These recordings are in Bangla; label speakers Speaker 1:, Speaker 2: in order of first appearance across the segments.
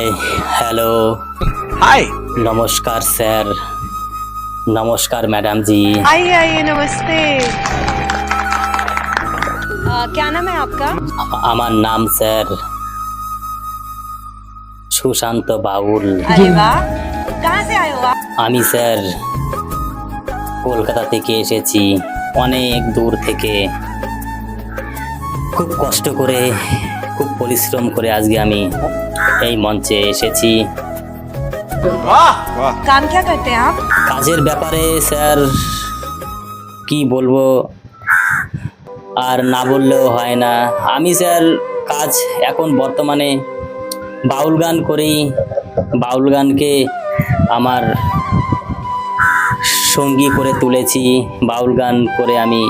Speaker 1: হাই হ্যালো
Speaker 2: हाय
Speaker 1: নমস্কার স্যার নমস্কার ম্যাডাম জি
Speaker 3: आइए आइए नमस्ते आ, क्या नाम है आपका
Speaker 1: আ- আমার নাম স্যার সুশান্ত বাউল
Speaker 3: अरे वाह कहाँ से आए हो आप
Speaker 1: আমি স্যার কলকাতা থেকে এসেছি অনেক দূর থেকে খুব কষ্ট করে খুব পরিশ্রম করে আজকে আমি এই মঞ্চে এসেছি
Speaker 2: वाह वाह
Speaker 3: काम क्या करते हैं आप
Speaker 1: কাজের ব্যাপারে স্যার কি বলবো আর না বললেও হয় না আমি স্যার কাজ এখন বর্তমানে বাউল গান করি বাউল গানকে আমার সঙ্গী করে তুলেছি বাউল গান করে আমি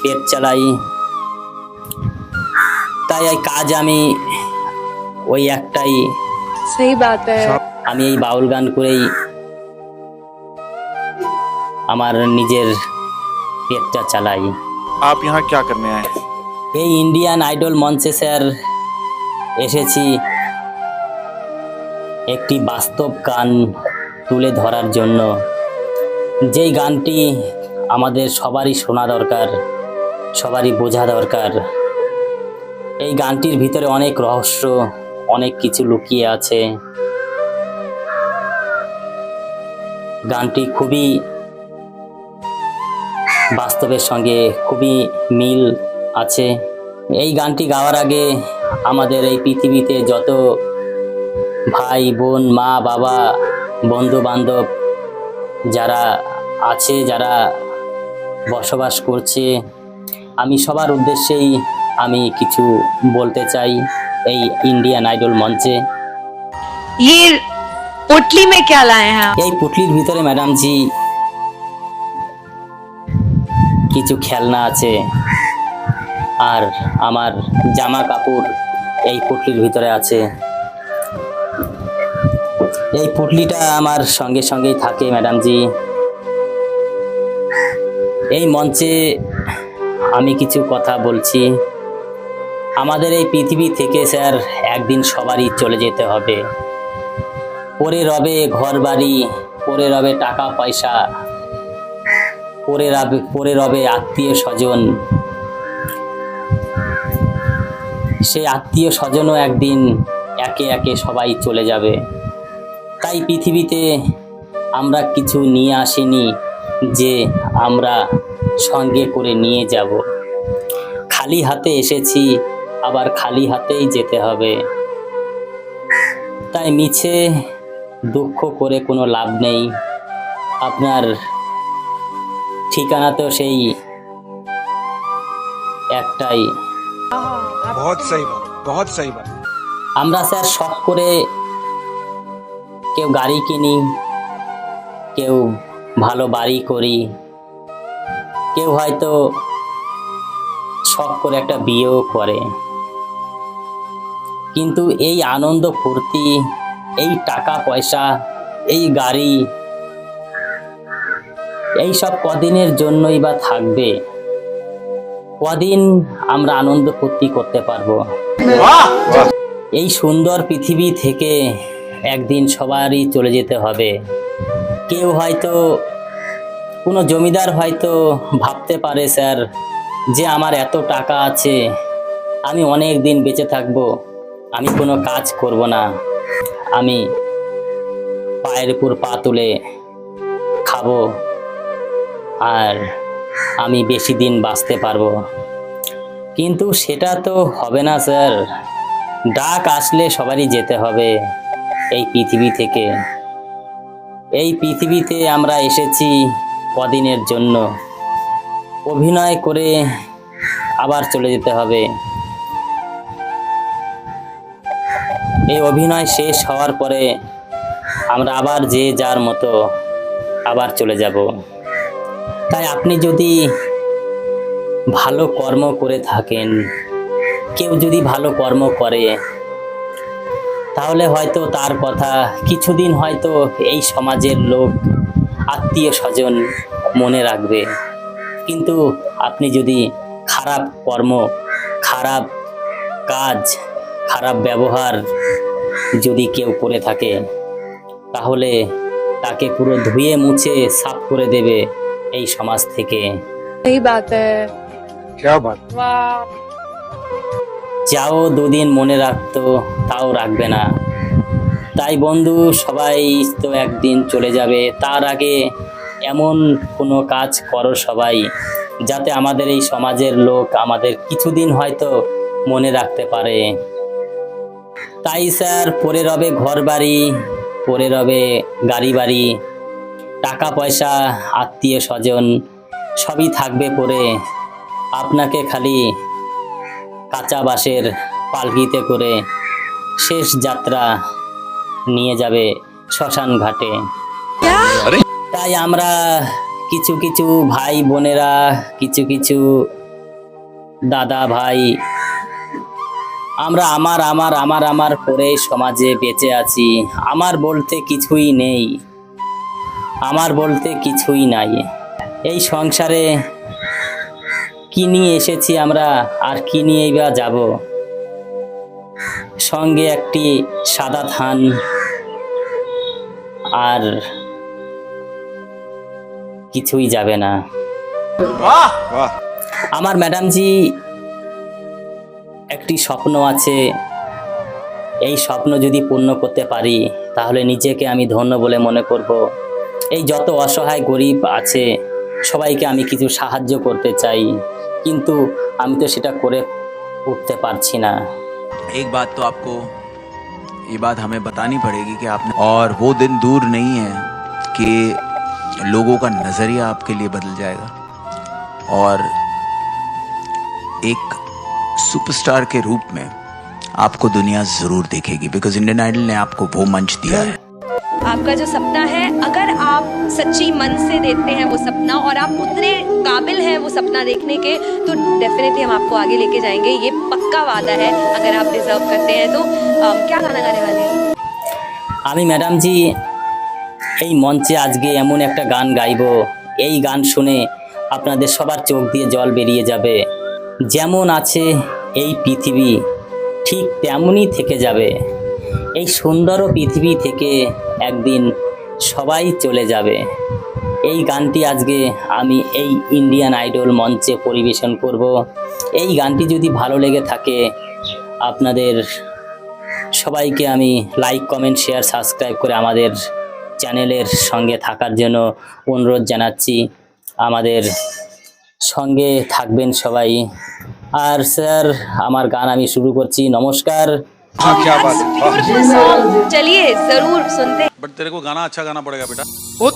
Speaker 1: পেট চালাই তাই এই কাজ আমি ওই একটাই
Speaker 3: সেই বাত।
Speaker 1: আমি এই বাউল গান করেই আমার নিজের পেটটা চালাই।
Speaker 2: আপ ইহা ক্যা করনে আয়ে?
Speaker 1: এই ইন্ডিয়ান আইডল মঞ্চে স্যার এসেছি একটি বাস্তব গান তুলে ধরার জন্য। যেই গানটি আমাদের সবারই শোনা দরকার সবারই বোঝা দরকার। এই গানটির ভিতরে অনেক রহস্য, অনেক কিছু লুকিয়ে আছে। গানটি খুবই বাস্তবের সঙ্গে খুবই মিল আছে। এই গানটি গাওয়ার আগে আমাদের এই পৃথিবীতে যত ভাই, বোন, মা, বাবা বন্ধু বান্ধব যারা আছে, যারা বসবাস করছে, আমি সবার উদ্দেশ্যেই আমি কিছু বলতে চাই এই ইন্ডিয়ান আইডল মঞ্চে
Speaker 3: ये पोटली में क्या लाए हैं आप
Speaker 1: এই পুটলির ভিতরে ম্যাডামজি কিছু খেলনা আছে আর আমার জামা কাপড় এই পুটলির ভিতরে আছে এই পুটলিটা আমার সঙ্গে সঙ্গেই থাকে ম্যাডামজি এই মঞ্চে আমি কিছু কথা বলছি আমাদের এই পৃথিবী থেকে, স্যার, একদিন সবারই চলে যেতে হবে। পরে রবে ঘর বাড়ি পরে রবে টাকা পয়সা পরে রবে পরে রবে আত্মীয় স্বজন। সেই আত্মীয় স্বজনও একদিন একে একে সবাই চলে যাবে। তাই পৃথিবীতে আমরা কিছু নিয়ে আসিনি যে আমরা সঙ্গে করে নিয়ে যাব। খালি হাতে এসেছি আবার খালি হাতেই যেতে হবে। তাই মিছে দুঃখ করে কোনো লাভ নেই। আপনার ঠিকানা তো সেই একটাই। আমরা স্যার শখ করে কেউ গাড়ি কিনি কেউ ভালো বাড়ি করি কেউ হয়তো শখ করে একটা বিয়েও করে। কিন্তু এই আনন্দ ফুর্তি এই টাকা পয়সা এই গাড়ি এই সব কদিনের জন্যই বা থাকবে। কদিন আমরা আনন্দ ফুর্তি করতে পারব। এই সুন্দর পৃথিবী থেকে একদিন সবারই চলে যেতে হবে। কেউ হয়তো কোনো জমিদার হয়তো ভাবতে পারে স্যার যে আমার এত টাকা আছে আমি অনেক দিন বেঁচে থাকব। আমি কোনো কাজ করব না। আমি পায়ের উপর পা তুলে খাব আর আমি বেশি দিন বাঁচতে পারব। কিন্তু সেটা তো হবে না, স্যার। ডাক আসলে সবারই যেতে হবে এই পৃথিবী থেকে। এই পৃথিবীতে আমরা এসেছি কদিনের জন্য। অভিনয় করে আবার চলে যেতে হবে। এই অভিনয় শেষ হওয়ার পরে আমরা আবার যে যার মতো আবার চলে যাব। তাই আপনি যদি ভালো কর্ম করে থাকেন, কেউ যদি ভালো কর্ম করে, তাহলে হয়তো তার কথা কিছুদিন হয়তো এই সমাজের লোক, আত্মীয় স্বজন মনে রাখবে। কিন্তু আপনি যদি খারাপ কর্ম, খারাপ কাজ, খারাপ ব্যবহার যদি কেউ করে থাকে তাহলে তাকে পুরো ধুয়ে মুছে সাফ করে দেবে এই সমাজ থেকে। যাও দুদিন মনে রাখতো তাও রাখবে না। তাই বন্ধু সবাই তো একদিন চলে যাবে। তার আগে এমন কোনো কাজ করো সবাই যাতে আমাদের এই সমাজের লোক আমাদের কিছুদিন হয়তো মনে রাখতে পারে। তাই স্যার পরে রবে ঘর বাড়ি পরে রবে গাড়ি বাড়ি টাকা পয়সা আত্মীয় স্বজন সবই থাকবে পরে। আপনাকে খালি কাঁচা বাঁশের পালকিতে করে শেষ যাত্রা নিয়ে যাবে শ্মশান ঘাটে। তাই আমরা কিছু কিছু ভাই বোনেরা কিছু কিছু দাদা ভাই আমরা আমার আমার আমার আমার করে সমাজে বেঁচে আছি। আমার বলতে কিছুই নেই। আমার বলতে কিছুই নাই। এই সংসারে কি নিয়ে এসেছি আমরা আর কি নিয়েই বা যাব? সঙ্গে একটি সাদা থান আর কিছুই যাবে না। আমার ম্যাডামজি একটি স্বপ্ন আছে এই স্বপ্ন যদি পূর্ণ করতে পারি তাহলে নিজেকে আমি ধন্য বলে মনে করব এই যত অসহায় গরিব আছে সবাইকে আমি কিছু সাহায্য করতে চাই কিন্তু আমি তো সেটা করে উঠতে পারছি না
Speaker 4: एक बात तो आपको ये बात हमें बतानी पड़ेगी कि आपने और वो दिन दूर नहीं है कि लोगों का नज़रिया आपके लिए बदल जाएगा और एक सुपरस्टार के रूप में आपको दुनिया ज़रूर देखेगी बिकॉज इंडियन आइडल ने आपको वो मंच दिया है
Speaker 5: आपका जो सपना है अगर आप सच्ची मन से देखते हैं वो सपना और आप उतने काबिल हैं वो सपना देखने के तो डेफिनेटली हम आपको आगे लेके जाएंगे ये पक्का वादा है अगर आप डिजर्व करते हैं तो अम, क्या गाना गाने वाले हैं
Speaker 1: আমি ম্যাডামজি এই মঞ্চে আজকে এমন একটা গান গাইবো এই গান শুনে আপনাদের সবার চোখ দিয়ে জল বেরিয়ে যাবে যেমন আছে এই পৃথিবী ঠিক তেমনই থেকে যাবে। এই সুন্দর পৃথিবী থেকে একদিন সবাই চলে যাবে। এই গানটি আজকে আমি এই ইন্ডিয়ান আইডল মঞ্চে পরিবেশন করব। এই গানটি যদি ভালো লেগে থাকে, আপনাদের সবাইকে আমি লাইক কমেন্ট শেয়ার সাবস্ক্রাইব করে আমাদের চ্যানেলের সঙ্গে থাকার জন্য অনুরোধ জানাচ্ছি। আমাদের সঙ্গে থাকবেন সবাই। আর স্যার আমার গান আমি শুরু করছি। নমস্কার।
Speaker 6: তেরে ও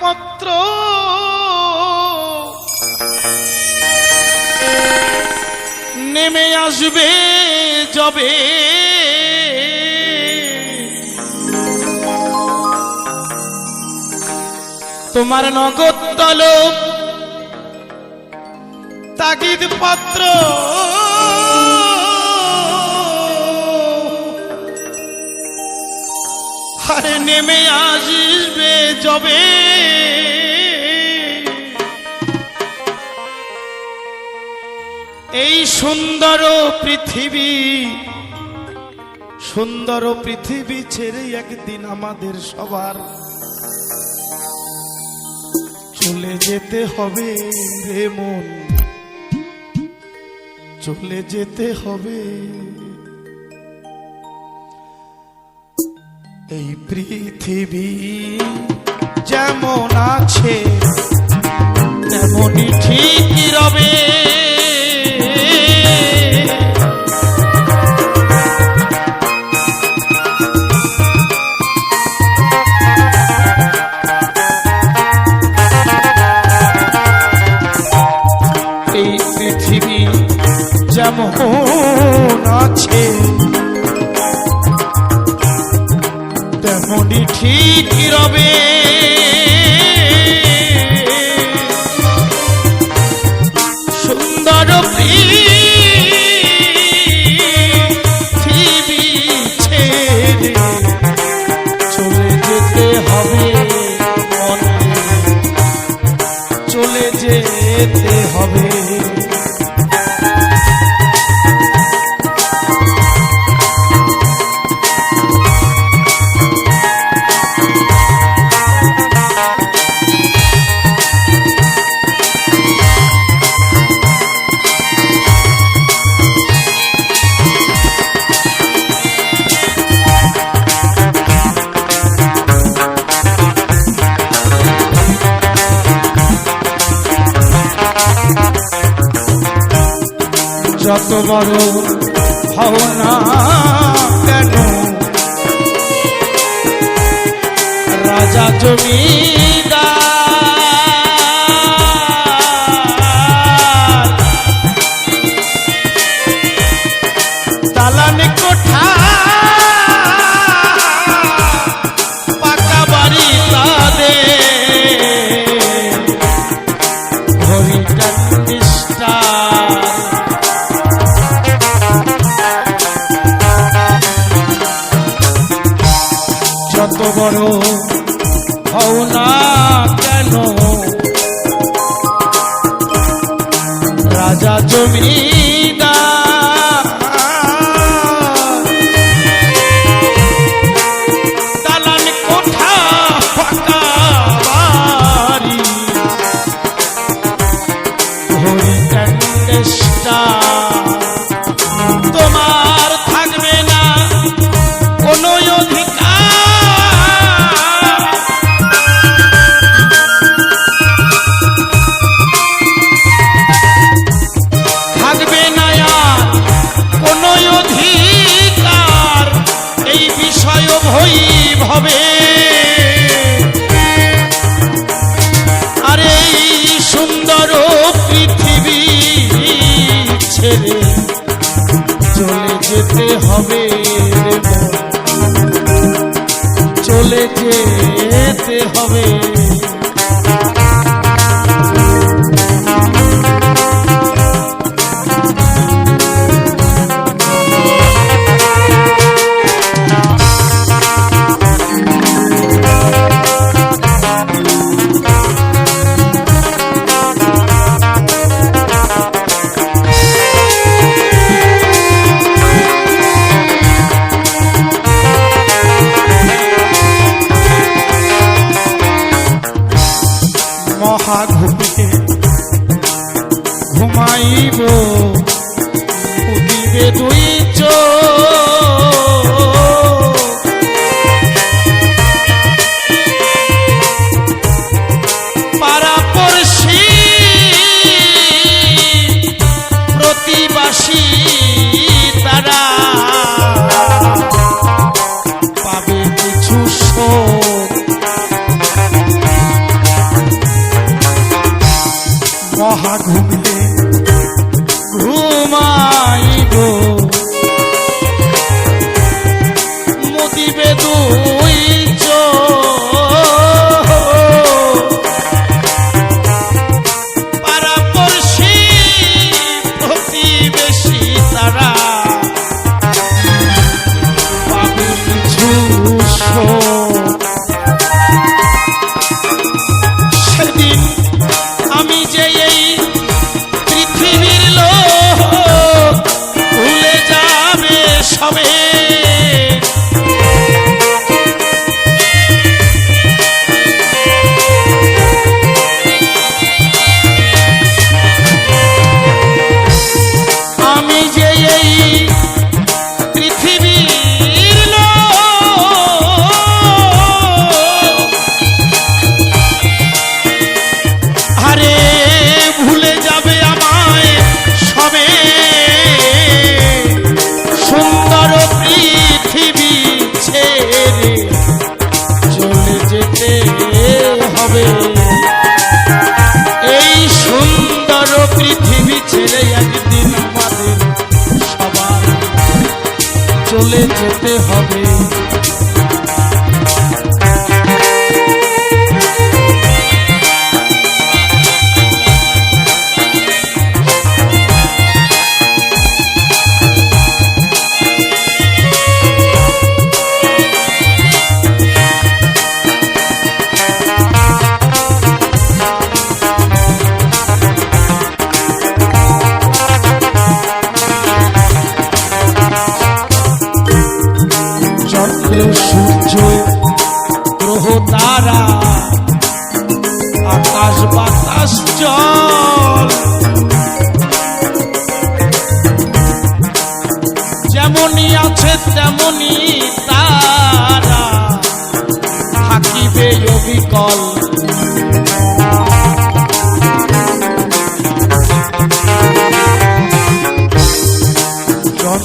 Speaker 6: পত্র। নেমে আসবে যবে। তোমার নগদ তলব তাগিদ পত্র। আরে নেমে আসবে যবে। এই সুন্দর পৃথিবী সুন্দর পৃথিবী ছেড়ে একদিন আমাদের সবার। চলে যেতে হবে রে মন। চলে যেতে হবে। এই পৃথিবী যেমন আছে তেমনই ঠিক রবে। যেমন আছে? তেমনই ঠিক রবে। যত বড় হও না কেন? রাজা জমিদার Be. যেতে হবে চলে যেতে হবে। পাইব। পুতিবে দুই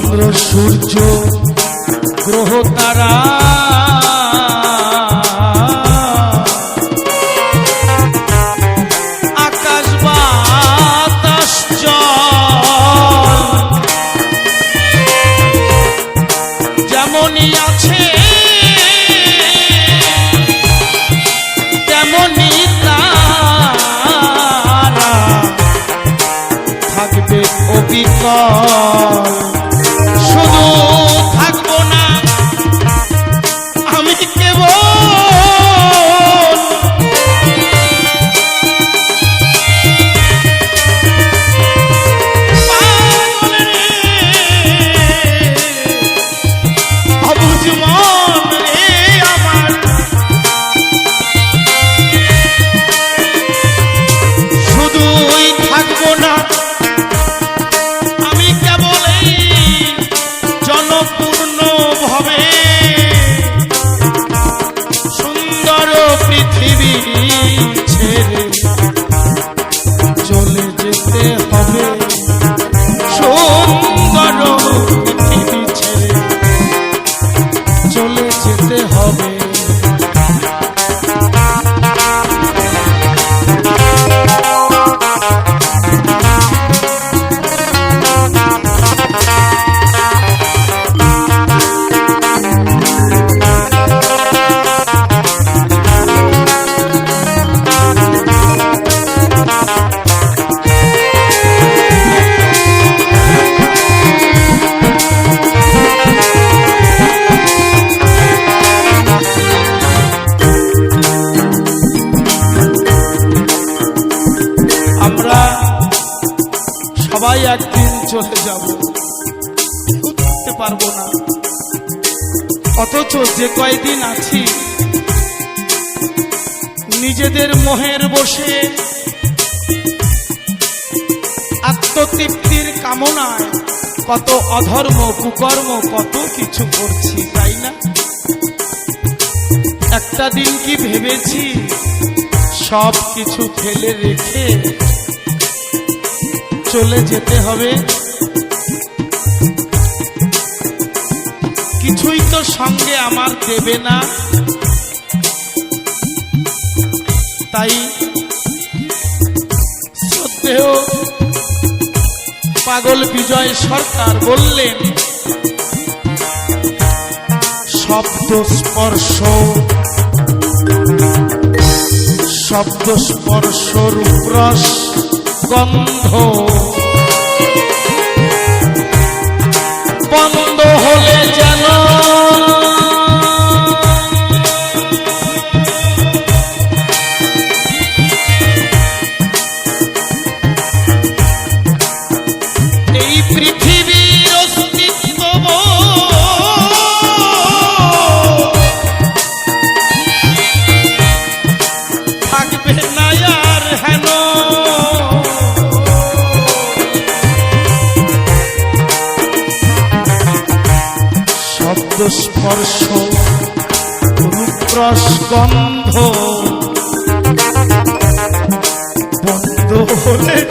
Speaker 6: চন্দ্র সূর্য গ্রহ তারা। উঠতে পারব না। অথচ যে কয়দিন আছি, নিজেদের মোহের বসে আত্মতৃপ্তির কামনায় কত অধর্ম, কুকর্ম, কত কিছু করছি, তাই না? একটা দিন কি ভেবেছি সব কিছু ফেলে রেখে চলে যেতে হবে? কিছুই তো সঙ্গে আমার দেবে না। তাই শ্রদ্ধেয় পাগল বিজয় সরকার বললেন, শব্দ স্পর্শ শব্দ স্পর্শ রূপরস গন্ধ। হলে যেন স্পর্শ রূপরস গন্ধ বন্ধ হলে